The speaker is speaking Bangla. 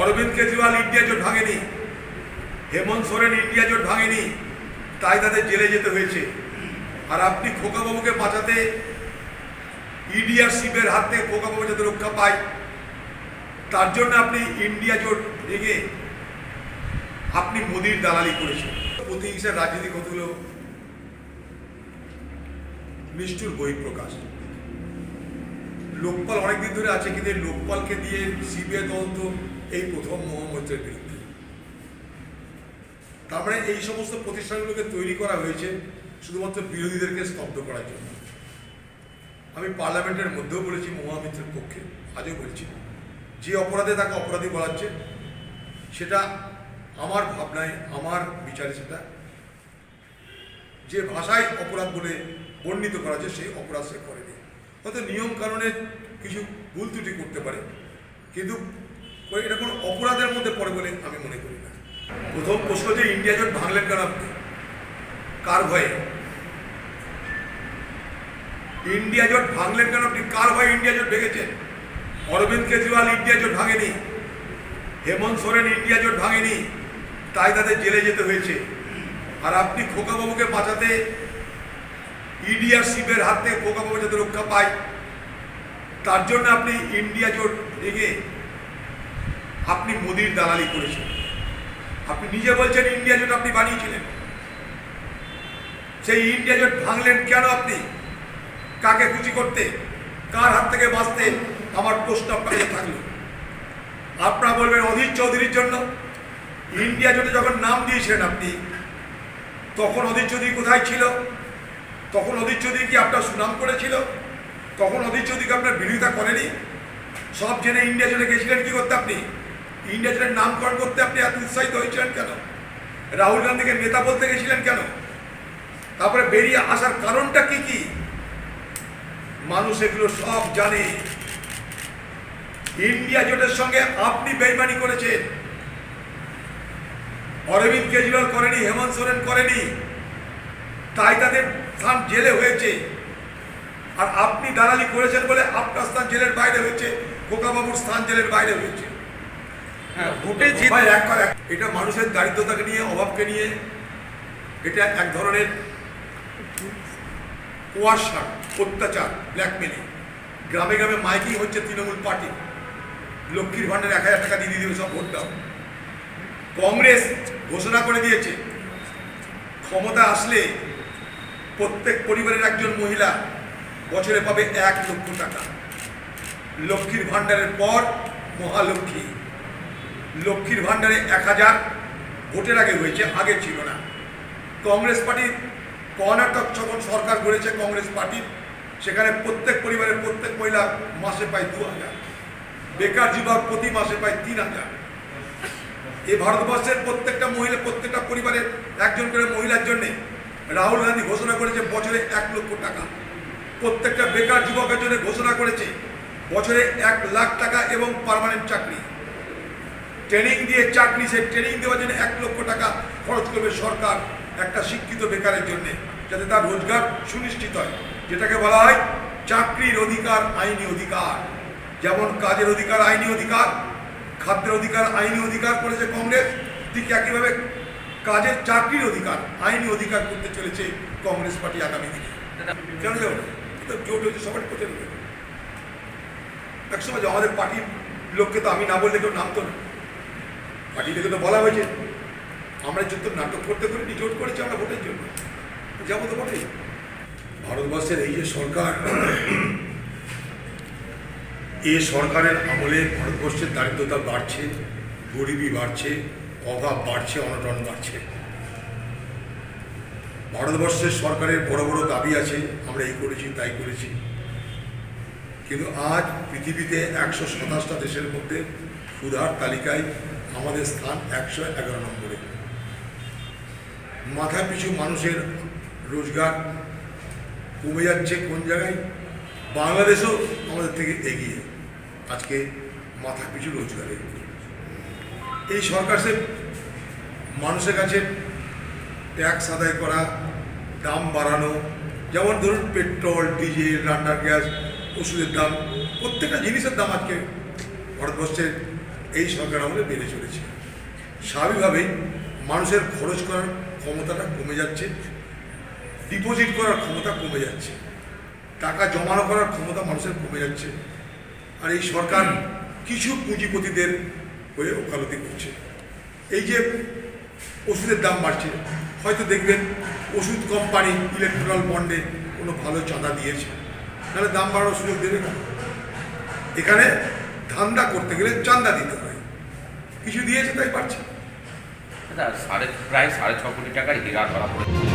অরবিন্দ কেজরিওয়াল ইন্ডিয়া জোট ভাঙেনি। হেমন্ত সোরেন ইন্ডিয়া জোট ভাঙেনি। তাই তাদের জেলে যেতে হয়েছে। আর আপনি খোকাবাবুকে বাঁচাতে ইডি আর হাত থেকে খোকাবাবু যাতে রক্ষা পায়, তার জন্য আপনি ইন্ডিয়া জোট ভেঙে আপনি মোদির দালালি করেছেন। প্রতিহিংসার রাজনীতি কতগুলো নিষ্ঠুর বহিঃপ্রকাশ। লোকপাল অনেকদিন ধরে আছে, কিন্তু লোকপালকে দিয়ে সিবিআই তদন্ত এই প্রথম মোহাম্মদের বিরুদ্ধে। তার মানে এই সমস্ত প্রতিষ্ঠানগুলোকে তৈরি করা হয়েছে শুধুমাত্র বিরোধীদেরকে স্তব্ধ করার জন্য। আমি পার্লামেন্টের মধ্যেও বলেছি, মহামিত্রের পক্ষে, আজও বলছি। যে অপরাধে তাকে অপরাধী বলাচ্ছে সেটা আমার ভাবনায়, আমার বিচারে সেটা। যে ভাষায় অপরাধ বলে বর্ণিত করা হচ্ছে, সেই অপরাধ সে করেনি। হয়তো নিয়ম কারণে কিছু ভুল ত্রুটি করতে পারে, কিন্তু এটা কোনো অপরাধের মধ্যে পড়ে বলে আমি মনে করি না। প্রথম প্রশ্ন যে ইন্ডিয়া জোট ভাঙলেন কেন আপনি? কার ভয়ে? ইন্ডিয়া জোট ভাঙলেন কেন আপনি? কার ভয়ে ইন্ডিয়া জোট ভেঙেছেন? অরবিন্দ কেজরিওয়াল ইন্ডিয়া জোট ভাঙেনি। হেমন্ত সোরেন ইন্ডিয়া জোট ভাঙেনি। তাই তাদের জেলে যেতে হয়েছে। আর আপনি খোকাবাবুকে বাঁচাতে ইডি আর সিবের হাত থেকে খোকাবাবু যাতে রক্ষা পায়, তার জন্য আপনি ইন্ডিয়া জোট ভেঙে আপনি মোদির দালালি করেছেন। আপনি নিজে বলছেন ইন্ডিয়া জোট আপনি বানিয়েছিলেন। সেই ইন্ডিয়া জোট ভাঙলেন কেন আপনি? কাকে খুশি করতে? কার হাত থেকে বাঁচতে? আমার প্রশ্ন আপনার কাছে থাকল। আপনারা বলবেন অধীর চৌধুরীর জন্য। ইন্ডিয়া জোটে যখন নাম দিয়েছিলেন আপনি, তখন অধীর চৌধুরী কোথায় ছিল? তখন অধীর চৌধুরী কি আপনার সুনাম করেছিল? তখন অধীর চৌধুরীকে আপনার বিরোধিতা করেনি? সব জেনে ইন্ডিয়া জোটে গেছিলেন কি করতে আপনি? ইন্ডিয়া নামকরণ করতে আপনি এত উৎসাহিত হয়েছিলেন কেন? রাহুল গান্ধীকে নেতা বলতে গেছিলেন কেন? তারপরে বেরিয়ে আসার কারণটা কি কি? মানুষ এগুলো সব জানে। ইন্ডিয়া জোটের সঙ্গে আপনি বেইমানি করেছেন। অরবিন্দ কেজরিওয়াল করেনি, হেমন্ত সোরেন করেনি। তাই তাদের স্থান জেলে হয়েছে। আর আপনি দালালি করেছেন বলে আপনার স্থান জেলের বাইরে হয়েছে। খোকাবাবুর স্থান জেলের বাইরে হয়েছে। হ্যাঁ ভোটে এটা মানুষের দারিদ্রতাকে নিয়ে, অভাবকে নিয়ে, এটা এক ধরনের কুয়াশা, অত্যাচার ব্ল্যাকমেলিং গ্রামে গ্রামে মাইকিং হচ্ছে তৃণমূল পার্টি। লক্ষ্মীর ভাণ্ডার এক হাজার টাকা দিয়ে দিয়ে সব ভোট দাও। কংগ্রেস ঘোষণা করে দিয়েছে, ক্ষমতা আসলে প্রত্যেক পরিবারের একজন মহিলা বছরে পাবে এক লক্ষ টাকা। লক্ষ্মীর ভাণ্ডারের পর মহালক্ষ্মী। লক্ষ্মীর ভাণ্ডারে এক হাজার ভোটের আগে হয়েছে, আগে ছিল না। কংগ্রেস পার্টির কর্ণাটক যখন সরকার গড়েছে কংগ্রেস পার্টির সেখানে প্রত্যেক পরিবারের প্রত্যেক মহিলা মাসে পায় দু হাজার। বেকার যুবক প্রতি মাসে পায় তিন হাজার। এই ভারতবর্ষের প্রত্যেকটা মহিলা, প্রত্যেকটা পরিবারের একজন করে মহিলার জন্য রাহুল গান্ধী ঘোষণা করেছে, বছরে এক লক্ষ টাকা। প্রত্যেকটা বেকার যুবকের জন্য ঘোষণা করেছে, বছরে এক লাখ টাকা এবং পারমানেন্ট চাকরি। ট্রেনিং দিয়ে চাকরি সে ট্রেনিং দেওয়ার জন্য এক লক্ষ টাকা খরচ করবে সরকার একটা শিক্ষিত বেকারের জন্যে, যাতে তার রোজগার সুনিশ্চিত হয়। যেটাকে বলা হয় চাকরির অধিকার, আইনি অধিকার। যেমন কাজের অধিকার, আইনি অধিকার, খাদ্যের অধিকার, আইনি অধিকার করেছে কংগ্রেস, ঠিক একইভাবে কাজের চাকরির অধিকার, আইনি অধিকার করতে চলেছে কংগ্রেস পার্টি আগামী দিনে। কেন যাব? এটা জোট হয়েছে, সবাই করতে এক সময় আমাদের পার্টির লোককে তো আমি না বললে কেউ নামতো না। পার্টি থেকে তো বলা হয়েছে। আমরা যত নাটক করতে করিনি জোট করেছি আমরা ভোটের জন্য। যাব তো বটেই ভারতবর্ষের এই যে সরকার, এ সরকারের আমলে ভারতবর্ষের দারিদ্রতা বাড়ছে, গরিবি বাড়ছে, অভাব বাড়ছে, অনটন বাড়ছে। ভারতবর্ষের সরকারের বড় বড় দাবি আছে, আমরা এই করেছি, তাই করেছি। কিন্তু আজ পৃথিবীতে একশো সাতাশটা দেশের মধ্যে ক্ষুধার তালিকায় আমাদের স্থান একশো এগারো নম্বরে। মাথা পিছু মানুষের রোজগার কমে যাচ্ছে কোন জায়গায়? বাংলাদেশও আমাদের থেকে এগিয়ে। আজকে মাথা পিছু রোজগারে। এই সরকার সে মানুষের কাছে ট্যাক্স আদায় করা, দাম বাড়ানো, যেমন ধরুন পেট্রোল, ডিজেল রান্নার গ্যাস, ওষুধের দাম, প্রত্যেকটা জিনিসের দাম আজকে ভারতবর্ষের এই সরকার আমাদের বেড়ে চলেছে। স্বাভাবিকভাবেই মানুষের খরচ করার ক্ষমতাটা কমে যাচ্ছে ডিপোজিট করার ক্ষমতা কমে যাচ্ছে, টাকা জমানো করার ক্ষমতা মানুষের কমে যাচ্ছে। আর এই সরকার কিছু পুঁজিপতিদের হয়ে ওকালতি করছে। এই যে ওষুধের দাম বাড়ছে, হয়তো দেখবেন ওষুধ কোম্পানি ইলেকট্রাল বন্ডে কোনো ভালো চাঁদা দিয়েছে। তাহলে দাম বাড়ানোর সুযোগ দেবে না এখানে ধান্দা করতে গেলে চাঁদা দিতে কিছু দিয়েছে তাই পারছে। প্রায় সাড়ে ছ কোটি টাকায় হীরা করা পড়েছে।